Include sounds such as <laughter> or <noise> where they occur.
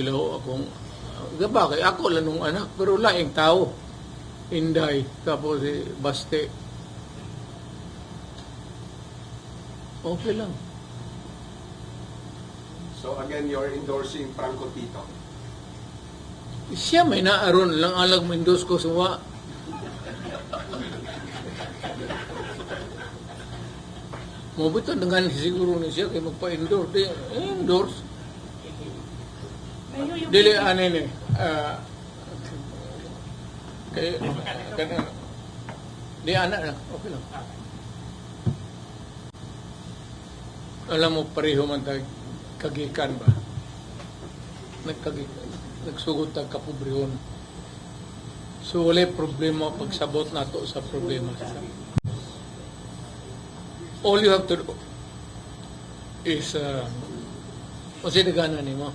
Kilo akong gaba kay ako lang nung anak pero laing tao. Inday tapos si Baste. Okay lang. So again, you're endorsing Franco Tito. Siya may naaron lang alag Mendoz ko suwa. <laughs> Mabuto dengan siguro ni siya kay magpa-endorse. Di, endorse. Dili ano ni. ah, kay di anak na okay lang. Alam mo pareho man tag kagikan ba? Nagkagikan. Nagsugot tag kapobrehon. So wala problema pagsabot nato sa problema. All you have to do is uh, kasi nagana ni mo.